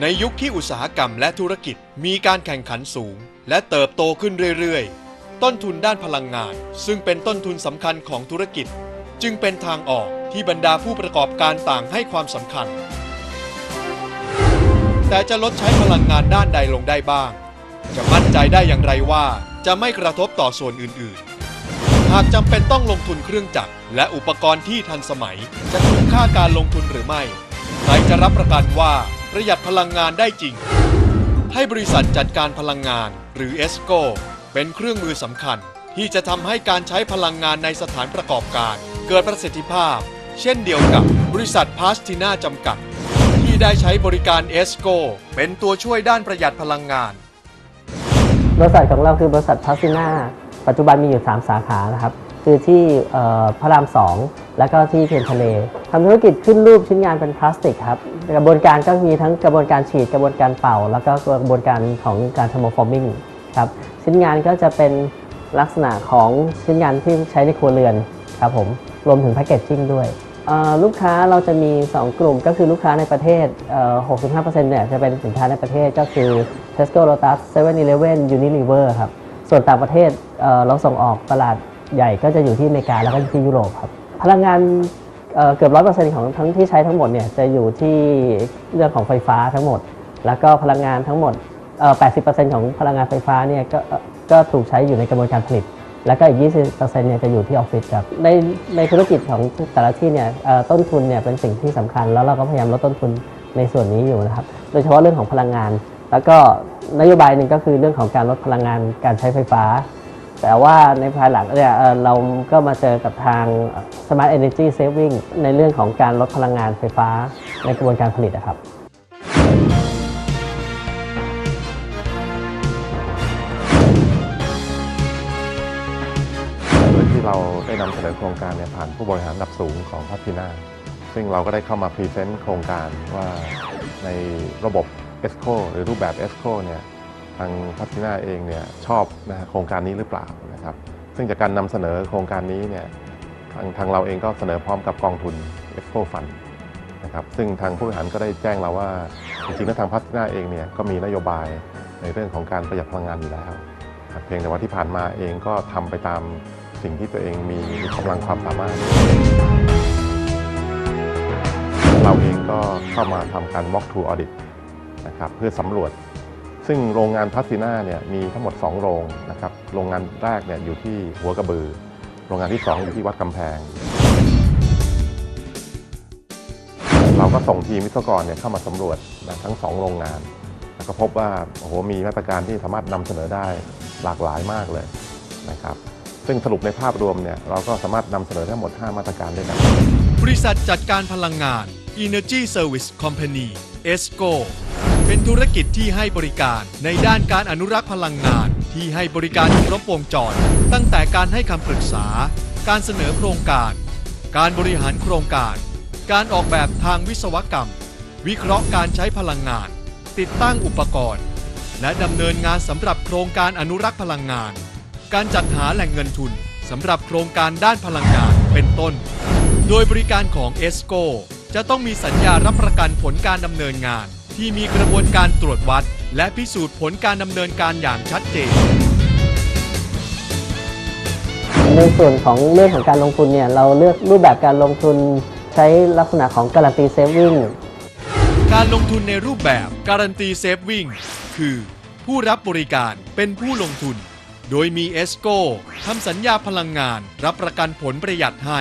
ในยุคที่อุตสาหกรรมและธุรกิจมีการแข่งขันสูง และเติบโตขึ้นเรื่อยๆ ต้นทุนด้านพลังงาน ซึ่งเป็นต้นทุนสำคัญของธุรกิจ จึงเป็นทางออกที่บรรดาผู้ประกอบการต่างให้ความสำคัญ แต่จะลดใช้พลังงานด้านใดลงได้บ้าง จะมั่นใจได้อย่างไรว่าจะไม่กระทบต่อส่วนอื่นๆ หากจำเป็นต้องลงทุนเครื่องจักรและอุปกรณ์ที่ทันสมัย จะคุ้มค่าการลงทุนหรือไม่ ใครจะรับประกันว่า ประหยัดพลังงานได้จริง ให้บริษัทจัดการพลังงาน หรือ ESCO เป็นเครื่องมือสำคัญ ที่จะทำให้การใช้พลังงานในสถานประกอบการ เกิดประสิทธิภาพ เช่นเดียวกับบริษัทพาสติน่าจำกัด ที่ได้ใช้บริการ ESCO เป็นตัวช่วยด้านประหยัดพลังงาน บริษัทของเราคือบริษัทพาซิน่าปัจจุบันมีอยู่ 3 สาขานะครับ คือที่พระราม2แล้วก็ที่เทียนทะเลทำธุรกิจขึ้นรูปชิ้นงานเป็นพลาสติกครับกระบวนการก็มีทั้งกระบวนการฉีดกระบวนการเป่า แล้วก็กระบวนการของการทำโมฟอร์มิงครับชิ้นงานก็จะเป็นลักษณะของชิ้นงานที่ใช้ในครัวเรือนครับผมรวมถึงแพคเกจจิ้งด้วยลูกค้าเราจะมี 2 กลุ่มก็คือลูกค้าในประเทศเอ่อ65%เนี่ยจะเป็นสินค้าในประเทศก็คือ Tesco Lotus 7-Eleven Unilever ครับส่วนต่างประเทศเราส่งออกตลาด ใหญ่ก็จะอยู่ที่อเมริกาแล้วก็ที่ยุโรปครับ พลังงานเเกือบร้อยเปอร์เซ็นต์ของทั้งที่ใช้ทั้งหมดเนี่ยจะอยู่ที่เรื่องของไฟฟ้าทั้งหมด แล้วก็พลังงานทั้งหมดแปดสิบเปอ่อ80%ของพลังงานไฟฟ้าเนี่ยก็ก็ถูกใช้อยู่ในกระบวนการผลิต แล้วก็อีก20%เปอร์เซ็นต์เนี่ยจะอยู่ที่ออฟฟิศครับในในธุรกิจของแต่ละที่เนี่ยต้นทุนเนี่ยเป็นสิ่งที่สำคัญ แล้วเราก็พยายามลดต้นทุนในส่วนนี้อยู่นะครับ โดยเฉพาะเรื่องของพลังงาน แล้วก็นโยบายหนึ่งก็คือเรื่องของการลดพลังงานการใช้ไฟฟ้า แต่ว่าในภายหลังเนี่ยเราก็มาเจอกับทาง Smart Energy Saving ในเรื่องของการลดพลังงานไฟฟ้าในกระบวนการผลิตนะครับโดยที่เราได้นำเสนอโครงการเนี่ยผ่านผู้บริหารระดับสูงของพัฒนาซึ่งเราก็ได้เข้ามาพรีเซนต์โครงการว่าในระบบ e s c o หรือรูปแบบ e s c o เนี่ย ทางพัฒนาเองเนี่ยชอบนะโครงการนี้หรือเปล่านะครับซึ่งจากการนำเสนอโครงการนี้เนี่ยทางทางเราเองก็เสนอพร้อมกับกองทุน e s c o Fund นะครับซึ่งทางผู้บริหารก็ได้แจ้งเราว่า จริงๆแล้วทางพัฒนาเองเนี่ยก็มีนโยบายในเรื่องของการประหยัดพลังงานอยู่แล้ว เพียงแต่ว่าที่ผ่านมาเองก็ทำไปตามสิ่งที่ตัวเองมีมีกำลังความสามารถ เราเองก็เข้ามาทำการ walk to audit นะครับเพื่อสำรวจ ซึ่งโรงงานพัสซีนาเนี่ยมีทั้งหมด 2 โรงนะครับ โรงงานแรกเนี่ยอยู่ที่หัวกระบือ โรงงานที่ 2 อยู่ที่วัดกำแพง เราก็ส่งทีมวิศวกรเนี่ยเข้ามาสำรวจนะทั้ง 2 โรงงาน แล้วก็พบว่าโอ้โหมีมาตรการที่สามารถนำเสนอได้หลากหลายมากเลยนะครับ ซึ่งสรุปในภาพรวมเนี่ยเราก็สามารถนำเสนอทั้งหมด 5 มาตรการด้วยกัน บริษัทจัดการพลังงาน Energy Service Company ESCO เป็นธุรกิจที่ให้บริการในด้านการอนุรักษ์พลังงาน ที่ให้บริการครบวงจร ตั้งแต่การให้คำปรึกษา การเสนอโครงการ การบริหารโครงการ การออกแบบทางวิศวกรรม วิเคราะห์การใช้พลังงาน ติดตั้งอุปกรณ์ และดำเนินงานสำหรับโครงการอนุรักษ์พลังงาน การจัดหาแหล่งเงินทุนสำหรับโครงการด้านพลังงานเป็นต้น โดยบริการของ ESCO จะต้องมีสัญญารับประกันผลการดำเนินงาน ที่มีกระบวนการตรวจวัด และพิสูจน์ผลการดำเนินการอย่างชัดเจน ในส่วนของเรื่องของการลงทุนเนี่ยเราเลือกรูปแบบการลงทุนใช้ลักษณะของการันตีเซฟวิ่งการลงทุนในรูปแบบการันตีเซฟวิ่งคือ ผู้รับบริการเป็นผู้ลงทุน โดยมีเอสโกทำสัญญาพลังงาน รับประกันผลประหยัดให้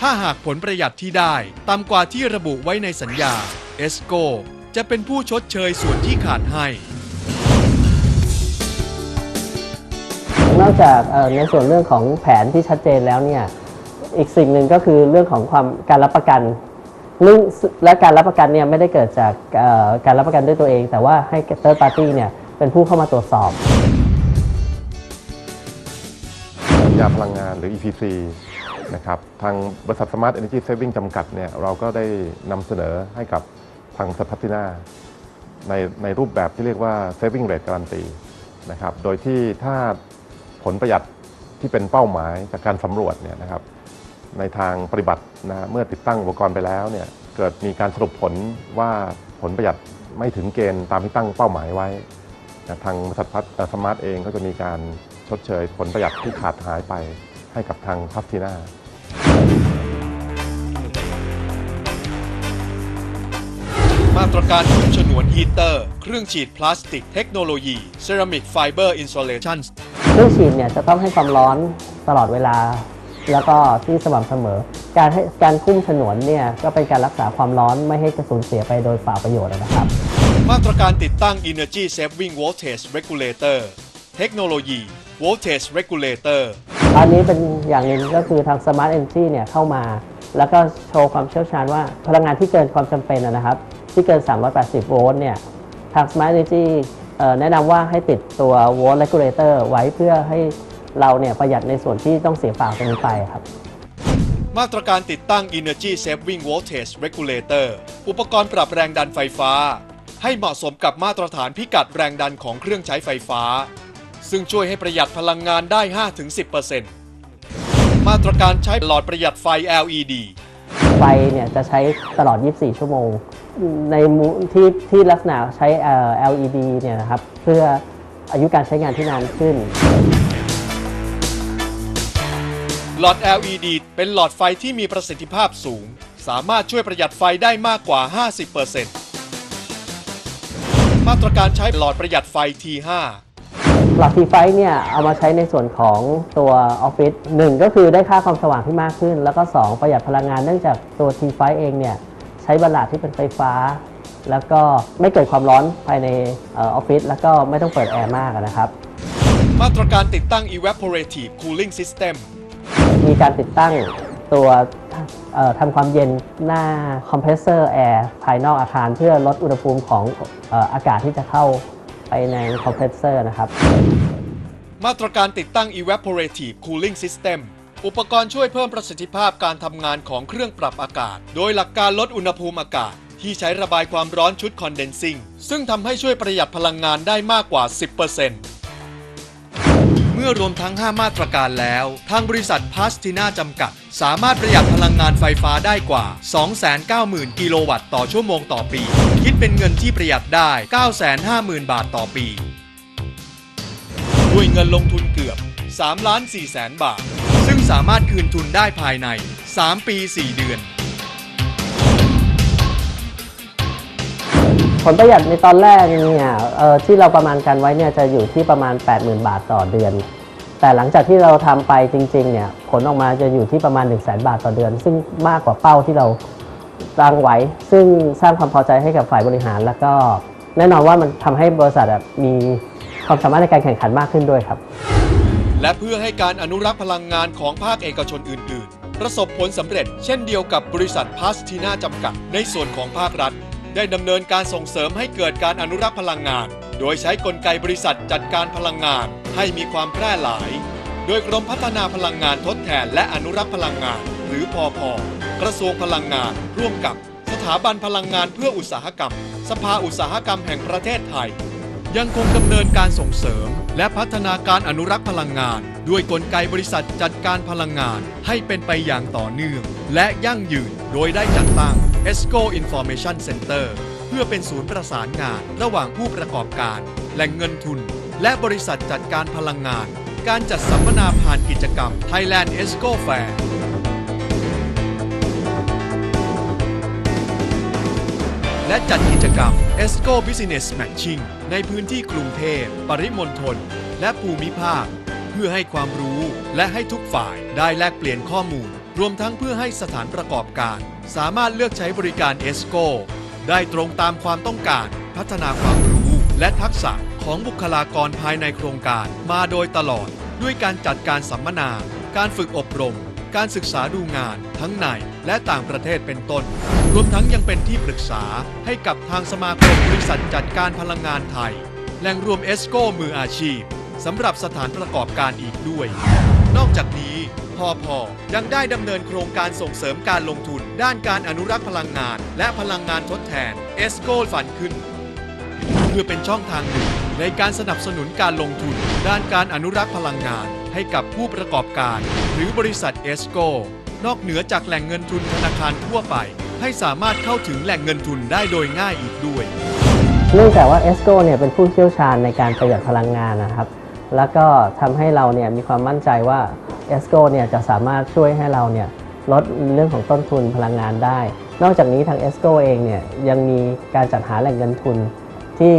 ถ้าหากผลประหยัดที่ได้ต่ำกว่าที่ระบุไว้ในสัญญาเอสโก จะเป็นผู้ชดเชยส่วนที่ขาดให้ นอกจากเอ่อในส่วนเรื่องของแผนที่ชัดเจนแล้วเนี่ยอีกสิ่งหนึ่งก็คือเรื่องของความการรับประกันเรื่องและการรับประกันเนี่ยไม่ได้เกิดจากเอ่อการรับประกันด้วยตัวเอง แต่ว่าให้ third party เนี่ยเป็นผู้เข้ามาตรวจสอบ สัญญาพลังงานหรือ EPC นะครับ ทางบริษัท Smart Energy Saving จำกัดเนี่ย เราก็ได้นำเสนอให้กับ ทางสัพัฒนาในในรูปแบบที่เรียกว่า Saving Rate Guarantee นะครับ โดยที่ถ้าผลประหยัดที่เป็นเป้าหมายจากการสำรวจเนี่ยนะครับ ในทางปฏิบัตินะเมื่อติดตั้งอุปกรณ์ไปแล้วเนี่ยเกิดมีการสรุปผลว่าผลประหยัดไม่ถึงเกณฑ์ตามที่ตั้งเป้าหมายไว้นะทางบริษัทพัฒสมาร์ทเองก็จะมีการชดเชยผลประหยัดที่ขาดหายไปให้กับทางพัฒทีน่า มาตรการคุมฉนวนฮีเตอร์ เครื่องฉีดพลาสติกเทคโนโลยีเซรามิกไฟเบอร์อินส l เลชันเครื่องฉีดเนี่ยจะต้องให้ความร้อนตลอดเวลา แล้วก็ที่สม่ำเสมอ การให้การคุ้มฉนวนเนี่ยก็เป็นการรักษาความร้อนไม่ให้กระสูญเสียไปโดยฝ่าประโยชน์นะครับ มาตรการติดตั้ง Energy Saving Voltage Regulator เทคโนโลยี Voltage Regulator อันนี้เป็นอย่างหนึ่งก็คือทาง Smart Energy เนี่ยเข้ามา แล้วก็โชว์ความเชี่ยวชาญว่าพลังงานที่เกินความจำเป็นนะครับ ที่เกิน 380 โวลต์เนี่ยทาง Smart Energy เอ่แนะนำว่าให้ติดตัว Volt Regulator ไว้เพื่อให้เราเนี่ยประหยัดในส่วนที่ต้องเสียเปล่าตรงนี้ไปครับมาตรการติดตั้ง Energy Saving Voltage Regulator อุปกรณ์ปรับแรงดันไฟฟ้า ให้เหมาะสมกับมาตรฐานพิกัดแรงดันของเครื่องใช้ไฟฟ้า ซึ่งช่วยให้ประหยัดพลังงานได้ 5-10%มาตรการใช้หลอดประหยัดไฟ LED ไฟเนี่ยจะใช้ตลอด 24 ชั่วโมง ในมูที่ที่ลักษณะใช้เอ่อ LED เนี่ยนะครับเพื่ออายุการใช้งานที่นานขึ้น หลอด LED เป็นหลอดไฟที่มีประสิทธิภาพสูง สามารถช่วยประหยัดไฟได้มากกว่า 50%มาตรการใช้หลอดประหยัดไฟ T5 หลอดทีไฟเนี่ยเอามาใช้ในส่วนของตัวออฟฟิศหนึ่งก็คือได้ค่าความสว่างที่มากขึ้น แล้วก็ 2 ประหยัดพลังงานเนื่องจากตัวทีไฟเองเนี่ยใช้บัลลาดที่เป็นไฟฟ้า แล้วก็ไม่เกิดความร้อนภายในเออฟฟิศแล้วก็ไม่ต้องเปิดแอร์มากอะนะครับ มาตรการติดตั้ง Evaporative Cooling System มีการติดตั้งตัวเอ่อทำความเย็นหน้าคอมเพรสเซอร์แอร์ภายนอกอาคารเพื่อลดอุณหภูมิของเอ่ออากาศที่จะเข้า ไปในคอมเพรสเซอร์นะครับ มาตรการติดตั้ง Evaporative Cooling System อุปกรณ์ช่วยเพิ่มประสิทธิภาพการทำงานของเครื่องปรับอากาศ โดยหลักการลดอุณหภูมิอากาศ ที่ใช้ระบายความร้อนชุดคอนเดนซิงซึ่งทำให้ช่วยประหยัดพลังงานได้มากกว่า 10% มื่อรวมทั้ง 5 มาตรการแล้ว ทางบริษัทพาสตินาจำกัด สามารถประหยัดพลังงานไฟฟ้าได้กว่า 290,000 กิโลวัตต์ต่อชั่วโมงต่อปี คิดเป็นเงินที่ประหยัดได้ 950,000 บาทต่อปี ด้วยเงินลงทุนเกือบ3ล้าน4แสนบาท ซึ่งสามารถคืนทุนได้ภายใน 3 ปี 4 เดือน ผลประหยัดในตอนแรกเนี่ยเออที่เราประมาณกันไว้เนี่ยจะอยู่ที่ประมาณ 80,000 บาทต่อเดือน แต่หลังจากที่เราทำไปจริงๆเนี่ยผลออกมาจะอยู่ที่ประมาณ 1 0 0 0 0แบาทต่อเดือน ซึ่งมากกว่าเป้าที่เราตั้งไว้ ซึ่งสร้างความพอใจให้กับฝ่ายบริหาร แล้วก็แน่นอนว่ามันทำให้บริษัทมีความสามารถในการแข่งขันมากขึ้นด้วยครับ และเพื่อให้การอนุรักษ์พลังงานของภาคเอกชนอื่น ๆ ประสบผลสำเร็จ เช่นเดียวกับบริษัทพาสทีนาจำกัดในส่วนของภาครัฐ ได้ดำเนินการส่งเสริมให้เกิดการอนุรักษ์พลังงาน โดยใช้กลไกบริษัทจัดการพลังงานให้มีความแพร่หลาย โดยกรมพัฒนาพลังงานทดแทนและอนุรักษ์พลังงาน หรือพอพกระทรวงพลังงาน ร่วมกับสถาบันพลังงานเพื่ออุตสาหกรรม สภาอุตสาหกรรมแห่งประเทศไทย ยังคงดำเนินการส่งเสริม และพัฒนาการอนุรักษ์พลังงาน ด้วยกลไกบริษัทจัดการพลังงานให้เป็นไปอย่างต่อเนื่อง และยั่งยืนโดยได้จัดตั้ง ESCO Information Center เพื่อเป็นศูนย์ประสานงานระหว่างผู้ประกอบการ แหล่งเงินทุน และบริษัทจัดการพลังงาน การจัดสัมมนาผ่านกิจกรรม Thailand ESCO Fair และจัดกิจกรรม ESCO Business Matching ในพื้นที่กรุงเทพ ปริมณฑล และภูมิภาค เพื่อให้ความรู้และให้ทุกฝ่ายได้แลกเปลี่ยนข้อมูล รวมทั้งเพื่อให้สถานประกอบการ สามารถเลือกใช้บริการ ESCO ได้ตรงตามความต้องการ พัฒนาความรู้ และทักษะของบุคลากรภายในโครงการมาโดยตลอด ด้วยการจัดการสัมมนา การฝึกอบรม การศึกษาดูงาน ทั้งในและต่างประเทศเป็นต้น รวมทั้งยังเป็นที่ปรึกษาให้กับทางสมาคมบริษัทจัดการพลังงานไทย แหล่งรวมเอสโกมืออาชีพสำหรับสถานประกอบการอีกด้วย นอกจากนี้ พอพอยังได้ดำเนินโครงการส่งเสริมการลงทุน ด้านการอนุรักษ์พลังงาน และพลังงานทดแทนเอสโกฟันขึ้น เพื่อเป็นช่องทางหนึ่ง ในการสนับสนุนการลงทุน ด้านการอนุรักษ์พลังงาน ให้กับผู้ประกอบการ หรือบริษัทเอสโกนอกเหนือจากแหล่งเงินทุนธนาคารทั่วไป ให้สามารถเข้าถึงแหล่งเงินทุนได้โดยง่ายอีกด้วย เนื่องจากว่าเอสโกเนี่ยเป็นผู้เชี่ยวชาญในการประหยัดพลังงานนะครับ แล้วก็ทำให้เราเนี่ยมีความมั่นใจว่า เอสโกเนี่ยจะสามารถช่วยให้เราเนี่ยลดเรื่องของต้นทุนพลังงานได้ นอกจากนี้ทางเอสโกเองเนี่ยยังมีการจัดหาแหล่งเงินทุน ที่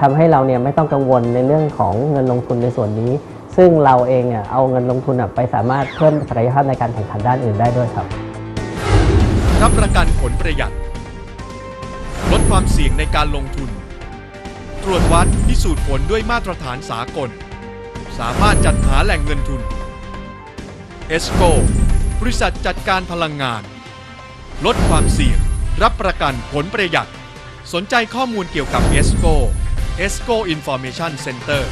ทำให้เราเนี่ยไม่ต้องกังวลในเรื่องของเงินลงทุนในส่วนนี้ ซึ่งเราเองเ่ยเอาเงินลงทุนไปสามารถเพิ่มศักยภาพในการแข่งขันด้านอื่นได้ด้วยครับ รับประกันผลประหยัด ลดความเสี่ยงในการลงทุน ตรวจวัดพิสูจน์ผลด้วยมาตรฐานสากล สามารถจัดหาแหล่งเงินทุน เอสโกบริษัทจัดการพลังงาน ลดความเสี่ยง รับประกันผลประหยัด สนใจข้อมูลเกี่ยวกับ e s c o e s c o Information Center